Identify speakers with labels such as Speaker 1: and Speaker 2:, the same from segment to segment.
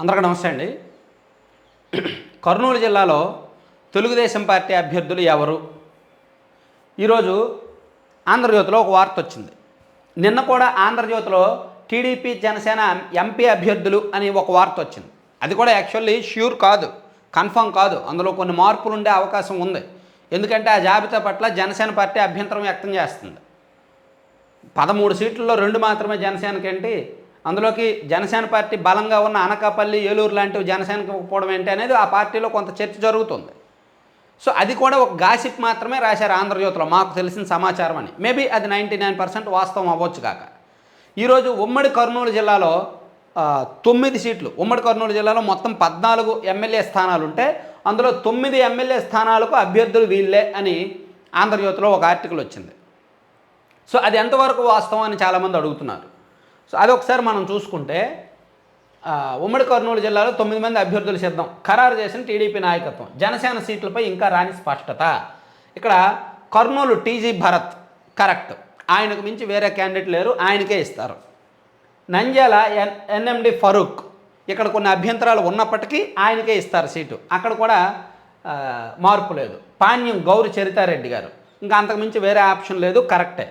Speaker 1: అందరికీ నమస్తే అండి. కర్నూలు జిల్లాలో తెలుగుదేశం పార్టీ అభ్యర్థులు ఎవరు? ఈరోజు ఆంధ్రజ్యోతిలో ఒక వార్త వచ్చింది. నిన్న కూడా ఆంధ్రజ్యోతిలో టీడీపీ జనసేన ఎంపీ అభ్యర్థులు అని ఒక వార్త వచ్చింది. అది కూడా యాక్చువల్లీ ష్యూర్ కాదు కన్ఫర్మ్ కాదు. అందులో కొన్ని మార్పులు ఉండే అవకాశం ఉంది. ఎందుకంటే ఆ జాబితా పట్ల జనసేన పార్టీ అభ్యంతరం వ్యక్తం చేస్తుంది. పదమూడు సీట్లలో రెండు మాత్రమే జనసేనకి ఏంటి అందులోకి జనసేన పార్టీ బలంగా ఉన్న అనకాపల్లి ఏలూరు లాంటివి జనసేనకి పోవడం ఏంటి అనేది ఆ పార్టీలో కొంత చర్చ జరుగుతుంది. సో అది కూడా ఒక గాసిప్ మాత్రమే రాశారు ఆంధ్రజ్యోతిలో మాకు తెలిసిన సమాచారం అని. మేబీ అది నైంటీ నైన్ పర్సెంట్ వాస్తవం అవ్వచ్చు కాక. ఈరోజు ఉమ్మడి కర్నూలు జిల్లాలో తొమ్మిది సీట్లు ఉమ్మడి కర్నూలు జిల్లాలో మొత్తం పద్నాలుగు ఎమ్మెల్యే స్థానాలు ఉంటే అందులో తొమ్మిది ఎమ్మెల్యే స్థానాలకు అభ్యర్థులు వీళ్ళే అని ఆంధ్రజ్యోతిలో ఒక ఆర్టికల్ వచ్చింది. సో అది ఎంతవరకు వాస్తవం అని చాలామంది అడుగుతున్నారు. సో అదొకసారి మనం చూసుకుంటే ఉమ్మడి కర్నూలు జిల్లాలో తొమ్మిది మంది అభ్యర్థులు సిద్ధం. ఖరారు చేసిన టీడీపీ నాయకత్వం. జనసేన సీట్లపై ఇంకా రాని స్పష్టత. ఇక్కడ కర్నూలు టీజీ భరత్ కరెక్ట్. ఆయనకు మించి వేరే క్యాండిడేట్ లేరు ఆయనకే ఇస్తారు. నంద్యాల ఎన్ ఎన్ఎండి ఫరూక్ ఇక్కడ కొన్ని అభ్యంతరాలు ఉన్నప్పటికీ ఆయనకే ఇస్తారు సీటు. అక్కడ కూడా మార్పు లేదు. పాణ్యం గౌరి చరితారెడ్డి గారు. ఇంకా అంతకుమించి వేరే ఆప్షన్ లేదు కరెక్టే.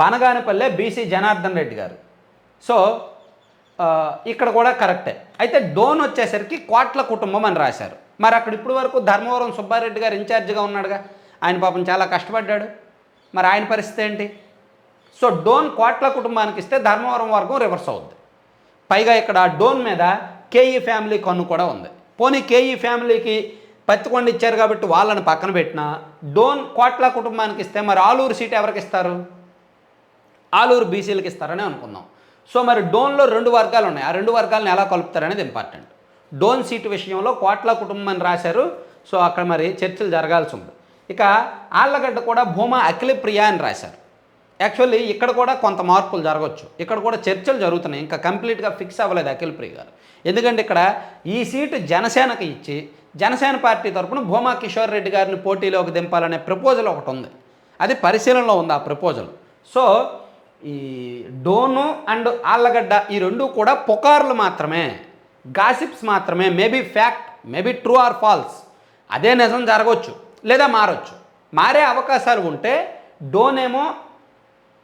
Speaker 1: బనగానపల్లె బీసీ జనార్దన్ రెడ్డి గారు. సో ఇక్కడ కూడా కరెక్టే. అయితే డోన్ వచ్చేసరికి కోట్ల కుటుంబం అని రాశారు. మరి అక్కడ ఇప్పుడు వరకు ధర్మవరం సుబ్బారెడ్డి గారు ఇన్ఛార్జిగా ఉన్నాడుగా. ఆయన పాపం చాలా కష్టపడ్డాడు. మరి ఆయన పరిస్థితి ఏంటి? సో డోన్ కోట్ల కుటుంబానికి ఇస్తే ధర్మవరం వర్గం రివర్స్ అవుద్ది. పైగా ఇక్కడ డోన్ మీద కేఈ ఫ్యామిలీ కన్ను కూడా ఉంది. పోనీ కేఈ ఫ్యామిలీకి పత్తికొండ ఇచ్చారు కాబట్టి వాళ్ళని పక్కన పెట్టినా డోన్ కోట్ల కుటుంబానికి ఇస్తే మరి ఆలూరు సీట్ ఎవరికి ఇస్తారు? ఆలూరు బీసీలకు ఇస్తారని అనుకుందాం. సో మరి డోన్లో రెండు వర్గాలు ఉన్నాయి. ఆ రెండు వర్గాలను ఎలా కలుపుతారనేది ఇంపార్టెంట్ డోన్ సీటు విషయంలో కోట్ల కుటుంబం అని రాశారు. సో అక్కడ మరి చర్చలు జరగాల్సి ఉంది. ఇక ఆళ్ళగడ్డ కూడా భూమా అఖిలప్రియ అని రాశారు. యాక్చువల్లీ ఇక్కడ కూడా కొంత మార్పులు జరగవచ్చు ఇక్కడ కూడా చర్చలు జరుగుతున్నాయి. ఇంకా కంప్లీట్గా ఫిక్స్ అవ్వలేదు అఖిలప్రియ గారు. ఎందుకంటే ఇక్కడ ఈ సీటు జనసేనకి ఇచ్చి జనసేన పార్టీ తరఫున భూమా కిషోర్ రెడ్డి గారిని పోటీలోకి దింపాలనే ప్రపోజల్ ఒకటి ఉంది. అది పరిశీలనలో ఉంది ఆ ప్రపోజల్ సో ఈ డోను అండ్ ఆళ్ళగడ్డ ఈ రెండు కూడా పుకార్లు మాత్రమే. గాసిప్స్ మాత్రమే. Maybe fact maybe true or false. అదే నిజం జరగవచ్చు లేదా మారచ్చు. మారే అవకాశాలు ఉంటే డోనేమో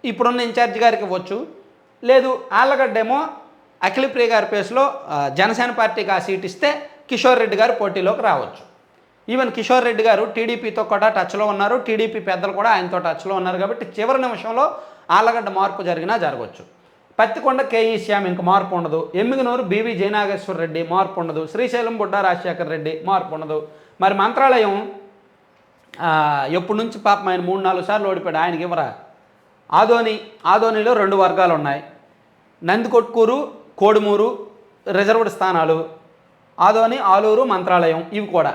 Speaker 1: ఇప్పుడున్న ఇన్ఛార్జ్ గారికి ఇవ్వచ్చు. లేదు ఆళ్ళగడ్డేమో అఖిలప్రియ గారి ప్లేస్లో జనసేన పార్టీకి ఆ సీట్ ఇస్తే కిషోర్ రెడ్డి గారు పోటీలోకి రావచ్చు. ఈవెన్ కిషోర్ రెడ్డి గారు టీడీపీతో కూడా టచ్లో ఉన్నారు. టీడీపీ పెద్దలు కూడా ఆయనతో టచ్లో ఉన్నారు కాబట్టి చివరి నిమిషంలో ఆలగడ్డ మార్పు జరిగినా జరగవచ్చు పత్తికొండ కేఈ శ్యామ్ ఇంక మార్పు ఉండదు. ఎమ్మిగనూరు బీవీ జయనాగేశ్వర రెడ్డి మార్పు ఉండదు. శ్రీశైలం బుడ్డ రాజశేఖర్ రెడ్డి మార్పు ఉండదు. మరి మంత్రాలయం ఎప్పటి నుంచి పాపం ఆయన మూడు నాలుగు సార్లు ఓడిపోయాడు ఆయనకి ఇవ్వరా? ఆదోని ఆదోనిలో రెండు వర్గాలు ఉన్నాయి. నందికొట్కూరు కోడుమూరు రిజర్వ్డ్ స్థానాలు. ఆదోని ఆలూరు మంత్రాలయం ఇవి కూడా.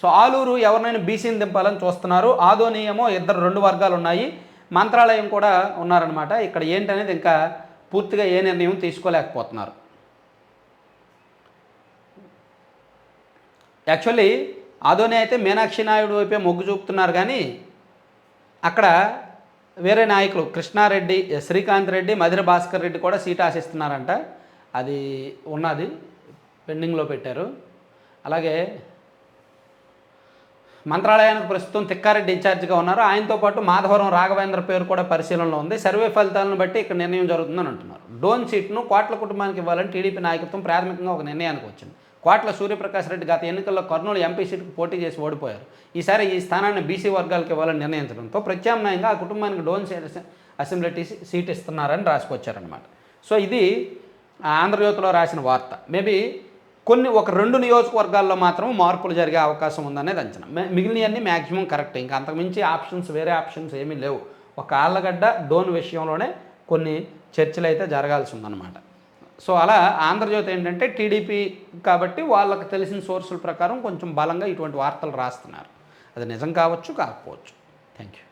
Speaker 1: సో ఆలూరు ఎవరినైనా బీసీని దింపాలని చూస్తున్నారు. ఆదోని ఏమో ఇద్దరు రెండు వర్గాలు ఉన్నాయి. మంత్రాలయం కూడా ఉన్నారనమాట ఇక్కడ ఏంటనేది ఇంకా పూర్తిగా ఏ నిర్ణయం తీసుకోలేకపోతున్నారు. యాక్చువల్లీ ఆదోని అయితే మీనాక్షి నాయుడు వైపే మొగ్గు చూపుతున్నారు కానీ అక్కడ వేరే నాయకులు కృష్ణారెడ్డి శ్రీకాంత్ రెడ్డి మధుర భాస్కర్ రెడ్డి కూడా సీట్ ఆశిస్తున్నారంట. అది ఉన్నది పెండింగ్లో పెట్టారు. అలాగే మంత్రాలయానికి ప్రస్తుతం తిక్కారెడ్డి ఇన్ఛార్జిగా ఉన్నారు. ఆయనతో పాటు మాధవరం రాఘవేంద్ర పేరు కూడా పరిశీలనలో ఉంది. సర్వే ఫలితాలను బట్టి ఇక్కడ నిర్ణయం జరుగుతుందని అంటున్నారు. డోన్ సీట్ను కోట్ల కుటుంబానికి ఇవ్వాలని టీడీపీ నాయకత్వం ప్రాథమికంగా ఒక నిర్ణయానికి వచ్చింది. కోట్ల సూర్యప్రకాష్ రెడ్డి గత ఎన్నికల్లో కర్నూలు ఎంపీ సీటుకు పోటీ చేసి ఓడిపోయారు. ఈసారి ఈ స్థానాన్ని బీసీ వర్గాలకు ఇవ్వాలని నిర్ణయించడంతో ప్రత్యామ్నాయంగా ఆ కుటుంబానికి డోన్ అసెంబ్లీ సీట్ ఇస్తున్నారని రాసుకొచ్చారనమాట సో ఇది ఆంధ్రజ్యోతిలో రాసిన వార్త. మేబీ కొన్ని ఒక రెండు నియోజకవర్గాల్లో మాత్రం మార్పులు జరిగే అవకాశం ఉందనేది అంచనా. మిగిలినవన్నీ మ్యాక్సిమం కరెక్ట్. ఇంకా అంతకుమించి ఆప్షన్స్ వేరే ఆప్షన్స్ ఏమీ లేవు. ఒక ఆళ్ళగడ్డ డోన్ విషయంలోనే కొన్ని చర్చలు అయితే జరగాల్సి ఉందన్నమాట సో అలా ఆంధ్రజ్యోతి ఏంటంటే టీడీపీ కాబట్టి వాళ్ళకు తెలిసిన సోర్సుల ప్రకారం కొంచెం బలంగా ఇటువంటి వార్తలు రాస్తున్నారు. అది నిజం కావచ్చు కాకపోవచ్చు. Thank you